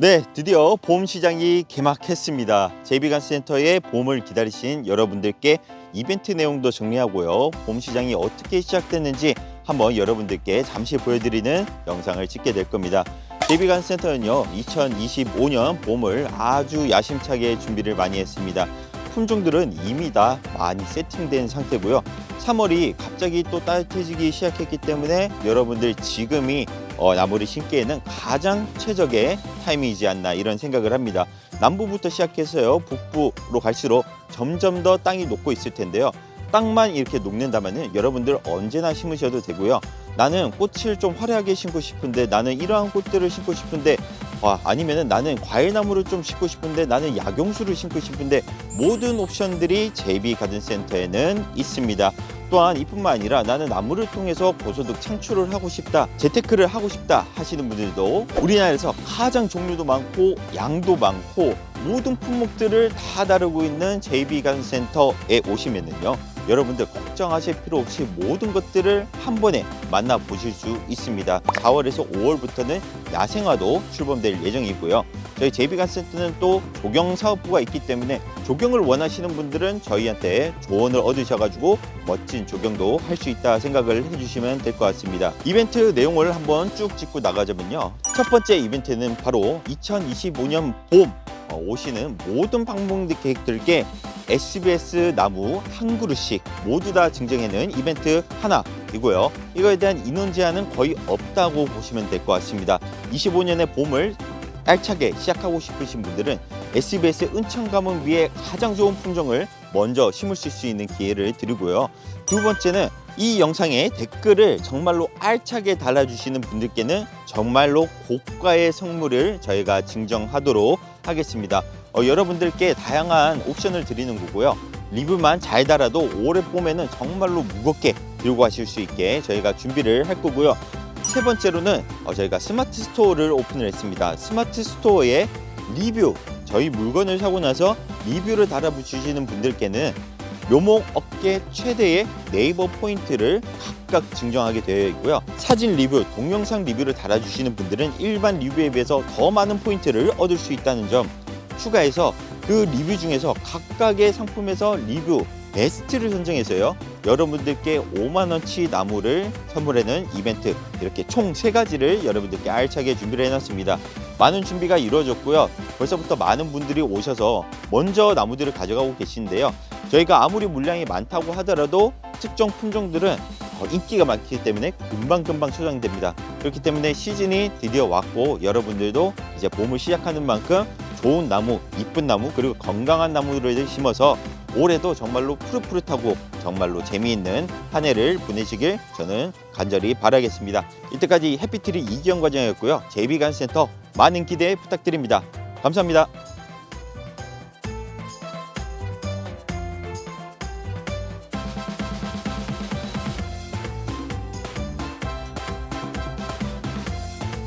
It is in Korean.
네, 드디어 봄 시장이 개막했습니다. JB관센터의 봄을 기다리신 여러분들께 이벤트 내용도 정리하고요. 봄 시장이 어떻게 시작됐는지 한번 여러분들께 잠시 보여드리는 영상을 찍게 될 겁니다. JB관센터는요, 2025년 봄을 아주 야심차게 준비를 많이 했습니다. 품종들은 이미 다 많이 세팅된 상태고요. 3월이 갑자기 또 따뜻해지기 시작했기 때문에 여러분들 지금이 어, 나무를 심기에는 가장 최적의 타이밍이지 않나 이런 생각을 합니다. 남부부터 시작해서요 북부로 갈수록 점점 더 땅이 녹고 있을 텐데요. 땅만 이렇게 녹는다면은 여러분들 언제나 심으셔도 되고요. 나는 꽃을 좀 화려하게 심고 싶은데 나는 이러한 꽃들을 심고 싶은데 와, 아니면은 나는 과일나무를 좀 심고 싶은데 나는 약용수를 심고 싶은데 모든 옵션들이 JB 가든 센터에는 있습니다. 또한 이뿐만 아니라 나는 나무를 통해서 고소득 창출을 하고 싶다, 재테크를 하고 싶다 하시는 분들도 우리나라에서 가장 종류도 많고 양도 많고 모든 품목들을 다 다루고 있는 JB 가든센터에 오시면은요. 여러분들 걱정하실 필요 없이 모든 것들을 한 번에 만나 보실 수 있습니다. 4월에서 5월부터는 야생화도 출범될 예정이고요. 저희 JB가센터는 또 조경 사업부가 있기 때문에 조경을 원하시는 분들은 저희한테 조언을 얻으셔가지고 멋진 조경도 할 수 있다 생각을 해주시면 될 것 같습니다. 이벤트 내용을 한번 쭉 짚고 나가자면요. 첫 번째 이벤트는 바로 2025년 봄 어, 오시는 모든 방문객들께 SBS 나무 한 그루씩 모두 다 증정해는 이벤트 하나이고요. 이거에 대한 인원 제한은 거의 없다고 보시면 될 것 같습니다. 25년의 봄을 알차게 시작하고 싶으신 분들은 SBS 은천 가문 위에 가장 좋은 품종을 먼저 심으실 수 있는 기회를 드리고요. 두 번째는 이 영상에 댓글을 정말로 알차게 달아주시는 분들께는 정말로 고가의 선물을 저희가 증정하도록 하겠습니다. 어, 여러분들께 다양한 옵션을 드리는 거고요. 리뷰만 잘 달아도 올해 봄에는 정말로 무겁게 들고 가실 수 있게 저희가 준비를 할 거고요. 세 번째로는 어, 저희가 스마트 스토어를 오픈을 했습니다. 스마트 스토어에 리뷰, 저희 물건을 사고 나서 리뷰를 달아주시는 분들께는 묘목 업계 최대의 네이버 포인트를 각각 증정하게 되어 있고요. 사진 리뷰, 동영상 리뷰를 달아주시는 분들은 일반 리뷰에 비해서 더 많은 포인트를 얻을 수 있다는 점 추가해서 그 리뷰 중에서 각각의 상품에서 리뷰 베스트를 선정해서요. 여러분들께 5만 원치 나무를 선물하는 이벤트 이렇게 총 세 가지를 여러분들께 알차게 준비를 해놨습니다. 많은 준비가 이루어졌고요. 벌써부터 많은 분들이 오셔서 먼저 나무들을 가져가고 계시는데요. 저희가 아무리 물량이 많다고 하더라도 특정 품종들은 더 인기가 많기 때문에 금방금방 소장됩니다. 그렇기 때문에 시즌이 드디어 왔고 여러분들도 이제 봄을 시작하는 만큼 좋은 나무, 이쁜 나무, 그리고 건강한 나무를 심어서 올해도 정말로 푸릇푸릇하고 정말로 재미있는 한 해를 보내시길 저는 간절히 바라겠습니다. 이때까지 해피트리 이기영 과장이었고요. JB간센터 많은 기대 부탁드립니다. 감사합니다.